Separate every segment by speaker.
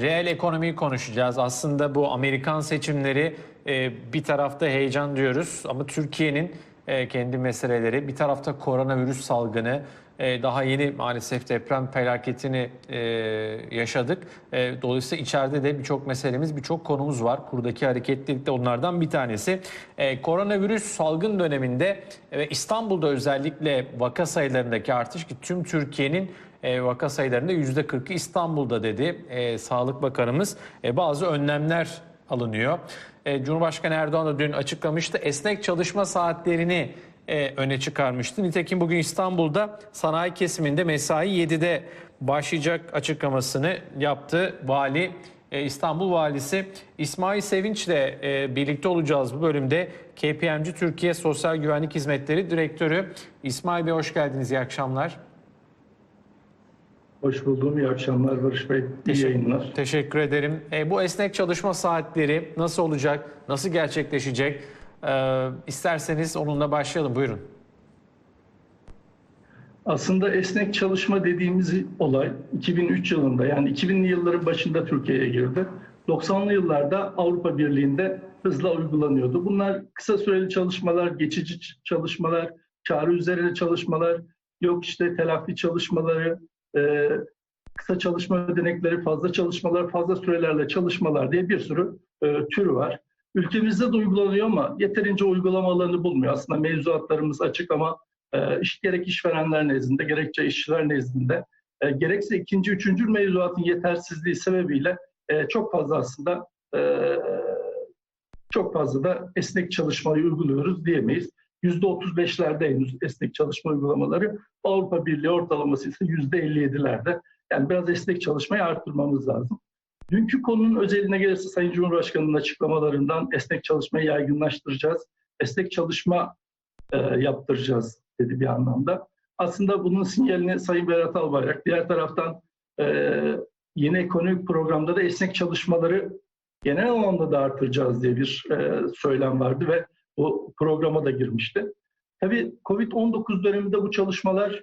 Speaker 1: reel ekonomiyi konuşacağız. Aslında bu Amerikan seçimleri e, bir tarafta heyecan diyoruz ama Türkiye'nin e, kendi meseleleri, bir tarafta koronavirüs salgını, e, daha yeni maalesef deprem felaketini e, yaşadık. E, dolayısıyla içeride de birçok meselemiz, birçok konumuz var. Kurdaki hareketlilik de onlardan bir tanesi. Koronavirüs salgın döneminde ve İstanbul'da özellikle vaka sayılarındaki artış ki tüm Türkiye'nin vaka sayılarında %40'ı İstanbul'da dedi Sağlık Bakanımız. Bazı önlemler alınıyor. Cumhurbaşkanı Erdoğan da dün açıklamıştı. Esnek çalışma saatlerini e, öne çıkarmıştı. Nitekim bugün İstanbul'da sanayi kesiminde mesai 7'de başlayacak açıklamasını yaptı vali. e, İstanbul Valisi İsmail Sevinç'le e, birlikte olacağız bu bölümde. KPMG Türkiye Sosyal Güvenlik Hizmetleri Direktörü İsmail Bey hoş geldiniz. İyi akşamlar.
Speaker 2: Hoş buldum. İyi akşamlar Barış Bey. İyi yayınlar.
Speaker 1: Teşekkür ederim. E, bu esnek çalışma saatleri nasıl olacak? Nasıl gerçekleşecek? E, isterseniz onunla başlayalım. Buyurun.
Speaker 2: Aslında esnek çalışma dediğimiz olay 2003 yılında yani 2000'li yılların başında Türkiye'ye girdi. 90'lı yıllarda Avrupa Birliği'nde hızla uygulanıyordu. Bunlar kısa süreli çalışmalar, geçici çalışmalar, çağrı üzerine çalışmalar, yok işte telafi çalışmaları, e, kısa çalışma ödenekleri, fazla çalışmalar, fazla sürelerle çalışmalar diye bir sürü e, türü var. Ülkemizde de uygulanıyor ama yeterince uygulama alanı bulmuyor. Aslında mevzuatlarımız açık ama e, iş, gerek işverenler nezdinde, gerekçe işçiler nezdinde, e, gerekse ikinci, üçüncü mevzuatın yetersizliği sebebiyle e, çok fazla aslında e, çok fazla da esnek çalışmayı uyguluyoruz diyemeyiz. %35'lerde henüz esnek çalışma uygulamaları. Avrupa Birliği ortalaması ise %57'lerde. Yani biraz esnek çalışmayı arttırmamız lazım. Dünkü konunun özeline gelirse Sayın Cumhurbaşkanı'nın açıklamalarından esnek çalışmayı yaygınlaştıracağız. Esnek çalışma e, yaptıracağız dedi bir anlamda. Aslında bunun sinyalini Sayın Berat Albayrak, diğer taraftan e, yeni ekonomik programda da esnek çalışmaları genel anlamda da artıracağız diye bir e, söylem vardı ve bu programa da girmişti. Tabii Covid-19 döneminde bu çalışmalar,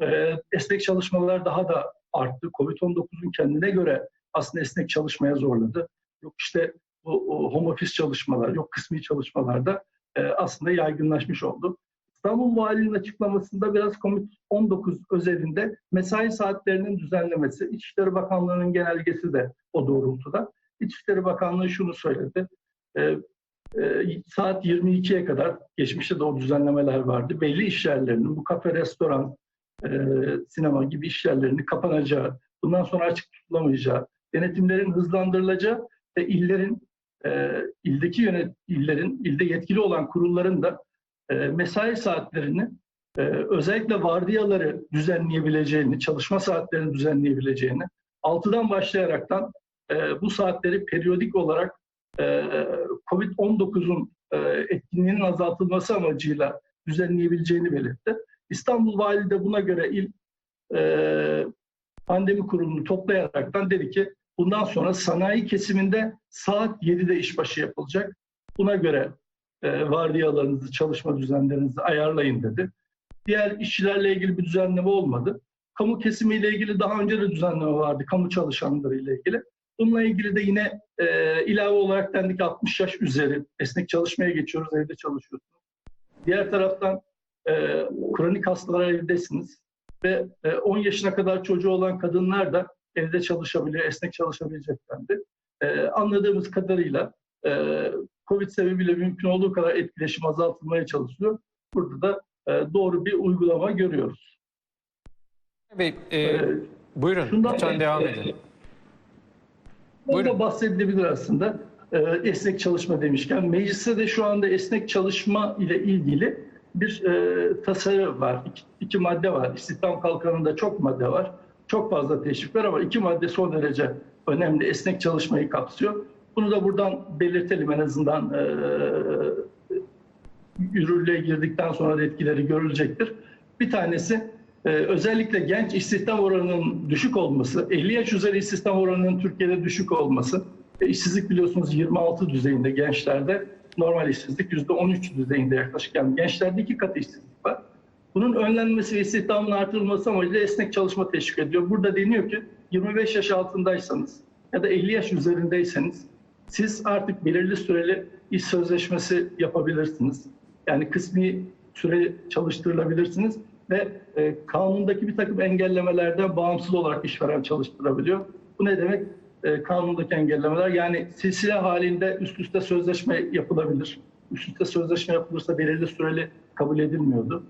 Speaker 2: e, esnek çalışmalar daha da arttı. Covid-19'un kendine göre aslında esnek çalışmaya zorladı. Yok işte bu o, home office çalışmalar, yok kısmi çalışmalarda e, aslında yaygınlaşmış oldu. İstanbul Valiliğinin açıklamasında biraz Covid-19 özelinde mesai saatlerinin düzenlemesi, İçişleri Bakanlığı'nın genelgesi de o doğrultuda. İçişleri Bakanlığı şunu söyledi. E, e, saat 22'ye kadar geçmişte de o düzenlemeler vardı. Belli iş yerlerinin bu kafe, restoran, e, sinema gibi iş yerlerinin kapanacağı, bundan sonra açık tutulamayacağı, denetimlerin hızlandırılacağı ve illerin e, ildeki yönet illerin ilde yetkili olan kurulların da e, mesai saatlerini e, özellikle vardiyaları düzenleyebileceğini, çalışma saatlerini düzenleyebileceğini, 6'dan başlayaraktan e, bu saatleri periyodik olarak e, COVID-19'un e, etkinliğinin azaltılması amacıyla düzenleyebileceğini belirtti. İstanbul Valiliği de buna göre il e, pandemi kurulunu toplayaraktan dedi ki bundan sonra sanayi kesiminde saat 7'de işbaşı yapılacak. Buna göre e, vardiyalarınızı, çalışma düzenlerinizi ayarlayın dedi. Diğer işçilerle ilgili bir düzenleme olmadı. Kamu kesimiyle ilgili daha önce de düzenleme vardı, kamu çalışanları ile ilgili. Bununla ilgili de yine e, ilave olarak dendik 60 yaş üzeri esnek çalışmaya geçiyoruz, evde çalışıyorsunuz. Diğer taraftan e, kronik hastalar evdesiniz ve e, 10 yaşına kadar çocuğu olan kadınlar da evde çalışabiliyor, esnek çalışabilecek dendi. E, anladığımız kadarıyla e, COVID sebebiyle mümkün olduğu kadar etkileşim azaltılmaya çalışılıyor. Burada da e, doğru bir uygulama görüyoruz.
Speaker 1: Bey, e,
Speaker 2: Ee,
Speaker 1: buyurun.
Speaker 2: şundan-
Speaker 1: Lütfen devam
Speaker 2: e,
Speaker 1: edin.
Speaker 2: Burada
Speaker 1: Buyurun.
Speaker 2: bahsedilebilir aslında. Esnek çalışma demişken mecliste de şu anda esnek çalışma ile ilgili bir e, tasarı var. İki, iki madde var. İstihdam kalkanında çok madde var. Çok fazla teşvik var ama iki madde son derece önemli. Esnek çalışmayı kapsıyor. Bunu da buradan belirtelim en azından e, yürürlüğe girdikten sonra etkileri görülecektir. Bir tanesi e, özellikle genç istihdam oranının düşük olması, 50 yaş üzeri istihdam oranının Türkiye'de düşük olması, e, işsizlik biliyorsunuz 26 düzeyinde gençlerde, normal işsizlik %13 düzeyinde yaklaşık. Yani gençlerde iki katı işsizlik var. Bunun önlenmesi ve istihdamın artırılması amacıyla esnek çalışma teşvik ediyor. Burada deniyor ki 25 yaş altındaysanız ya da 50 yaş üzerindeyseniz siz artık belirli süreli iş sözleşmesi yapabilirsiniz. Yani kısmi süre çalıştırılabilirsiniz ve e, kanundaki bir takım engellemelerden bağımsız olarak işveren çalıştırabiliyor. Bu ne demek? E, kanundaki engellemeler yani silsile halinde üst üste sözleşme yapılabilir. Üst üste sözleşme yapılırsa belirli süreli kabul edilmiyordu.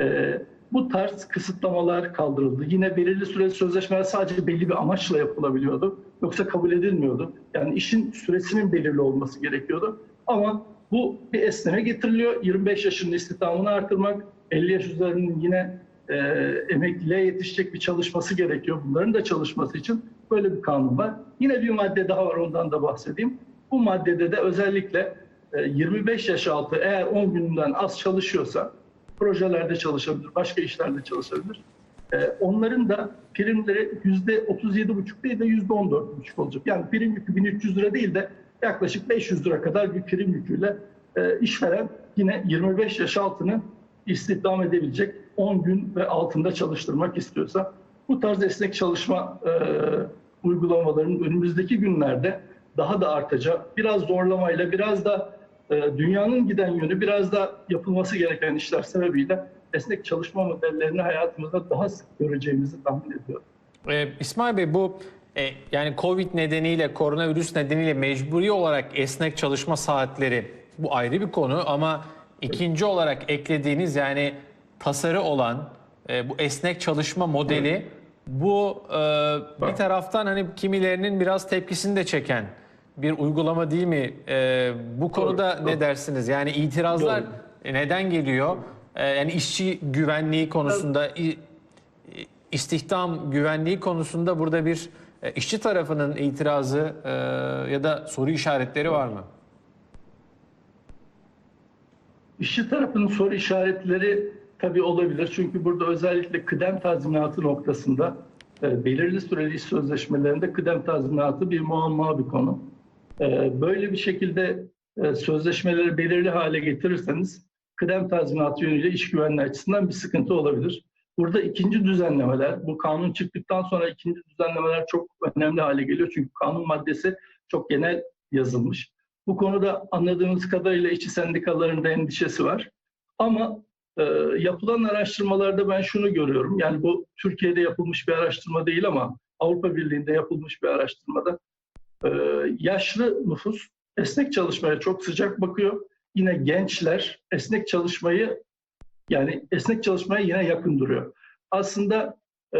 Speaker 2: E, bu tarz kısıtlamalar kaldırıldı. Yine belirli süreli sözleşmeler sadece belli bir amaçla yapılabiliyordu. Yoksa kabul edilmiyordu. Yani işin süresinin belirli olması gerekiyordu. Ama bu bir esneme getiriliyor. 25 yaşının istihdamını artırmak, 50 yaş üzerinin yine e, emekliliğe yetişecek bir çalışması gerekiyor. Bunların da çalışması için böyle bir kanun var. Yine bir madde daha var ondan da bahsedeyim. Bu maddede de özellikle e, 25 yaş altı eğer 10 günden az çalışıyorsa projelerde çalışabilir, başka işlerde çalışabilir. Ee, onların da primleri yüzde 37,5 değil de yüzde 14,5 olacak. Yani prim yükü 1300 lira değil de yaklaşık 500 lira kadar bir prim yüküyle e, işveren yine 25 yaş altını istihdam edebilecek 10 gün ve altında çalıştırmak istiyorsa bu tarz esnek çalışma e, uygulamalarının önümüzdeki günlerde daha da artacak. Biraz zorlamayla, biraz da e, dünyanın giden yönü, biraz da yapılması gereken işler sebebiyle esnek çalışma modellerini hayatımızda daha sık göreceğimizi tahmin ediyorum.
Speaker 1: Ee, İsmail Bey bu e, yani Covid nedeniyle, koronavirüs nedeniyle mecburi olarak esnek çalışma saatleri bu ayrı bir konu ama ikinci olarak eklediğiniz yani tasarı olan e, bu esnek çalışma modeli bu e, bir taraftan hani kimilerinin biraz tepkisini de çeken bir uygulama değil mi? E, bu konuda ne
Speaker 2: doğru.
Speaker 1: dersiniz? Yani itirazlar
Speaker 2: Doğru.
Speaker 1: neden geliyor? E, yani işçi güvenliği konusunda istihdam güvenliği konusunda burada bir e, işçi tarafının itirazı e, ya da soru işaretleri var mı?
Speaker 2: İşçi tarafının soru işaretleri tabii olabilir. Çünkü burada özellikle kıdem tazminatı noktasında e, belirli süreli iş sözleşmelerinde kıdem tazminatı bir muamma bir konu. E, böyle bir şekilde e, sözleşmeleri belirli hale getirirseniz kıdem tazminatı yönüyle iş güvenliği açısından bir sıkıntı olabilir. Burada ikinci düzenlemeler, bu kanun çıktıktan sonra ikinci düzenlemeler çok önemli hale geliyor. Çünkü kanun maddesi çok genel yazılmış. Bu konuda anladığımız kadarıyla işçi sendikalarının endişesi var. Ama e, yapılan araştırmalarda ben şunu görüyorum. Yani bu Türkiye'de yapılmış bir araştırma değil ama Avrupa Birliği'nde yapılmış bir araştırmada e, yaşlı nüfus esnek çalışmaya çok sıcak bakıyor. Yine gençler esnek çalışmayı yani esnek çalışmaya yine yakın duruyor. Aslında e,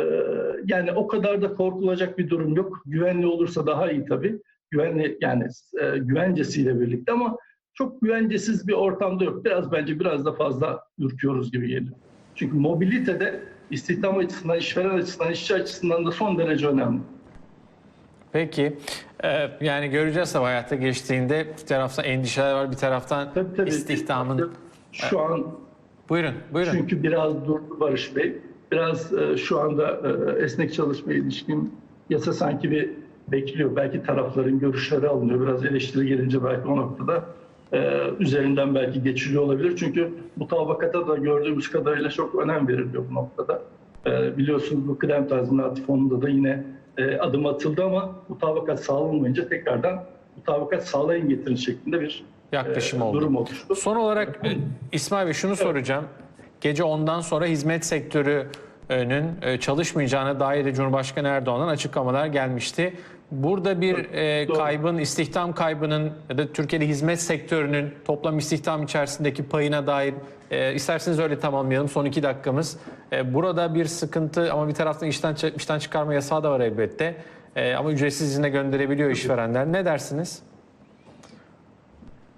Speaker 2: yani o kadar da korkulacak bir durum yok. Güvenli olursa daha iyi tabii. Güvenli yani e, güvencesiyle birlikte ama çok güvencesiz bir ortamda yok. Biraz bence biraz da fazla ürküyoruz gibi geliyor. Çünkü mobilite de istihdam açısından, işveren açısından, işçi açısından da son derece önemli.
Speaker 1: Peki e, yani göreceğiz tabii hayatta geçtiğinde bir taraftan endişeler var bir taraftan
Speaker 2: Tabii, tabii.
Speaker 1: istihdamın.
Speaker 2: Şu an
Speaker 1: Buyurun buyurun.
Speaker 2: Çünkü biraz durdu Barış Bey. Biraz e, şu anda e, esnek çalışmaya ilişkin yasa sanki bir bekliyor. Belki tarafların görüşleri alınıyor. Biraz eleştiri gelince belki o noktada e, üzerinden belki geçiliyor olabilir. Çünkü mutabakata da gördüğümüz kadarıyla çok önem veriliyor bu noktada. E, biliyorsunuz bu kıdem tazminatı fonunda da yine e, adım atıldı ama mutabakat sağlanmayınca tekrardan mutabakat sağlayın getirin şeklinde bir
Speaker 1: Yaklaşım
Speaker 2: e,
Speaker 1: oldu.
Speaker 2: durum oluştu.
Speaker 1: Son olarak e, İsmail Bey şunu soracağım. Gece ondan sonra hizmet sektörünün e, çalışmayacağına dair de Cumhurbaşkanı Erdoğan'dan açıklamalar gelmişti. Burada bir e, kaybın, istihdam kaybının ya da Türkiye'de hizmet sektörünün toplam istihdam içerisindeki payına dair e, isterseniz öyle tamamlayalım son iki dakikamız. E, burada bir sıkıntı ama bir taraftan işten işten çıkarma yasağı da var elbette. E, ama ücretsiz izine gönderebiliyor işverenler. Ne dersiniz?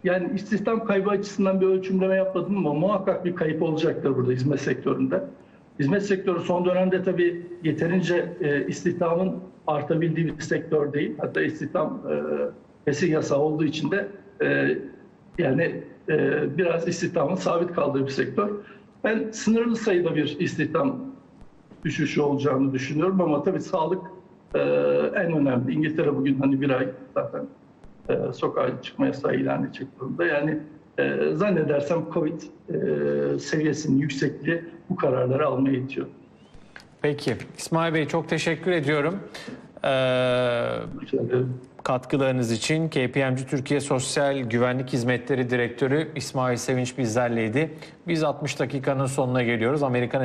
Speaker 2: Yani istihdam kaybı açısından bir ölçümleme yapmadım ama muhakkak bir kayıp olacaktır burada hizmet sektöründe. Hizmet sektörü son dönemde tabii yeterince e, istihdamın artabildiği bir sektör değil. Hatta istihdam e, fesih yasağı olduğu için de e, yani e, biraz istihdamın sabit kaldığı bir sektör. Ben sınırlı sayıda bir istihdam düşüşü olacağını düşünüyorum ama tabii sağlık e, en önemli. İngiltere bugün hani bir ay zaten e, sokağa çıkma yasağı ilan edecek durumda. Yani e, zannedersem Covid e, seviyesinin yüksekliği bu kararları almaya itiyor.
Speaker 1: Peki. İsmail Bey çok teşekkür ediyorum. Ee, katkılarınız için KPMG Türkiye Sosyal Güvenlik Hizmetleri Direktörü İsmail Sevinç bizlerleydi. Biz 60 dakikanın sonuna geliyoruz. Amerikan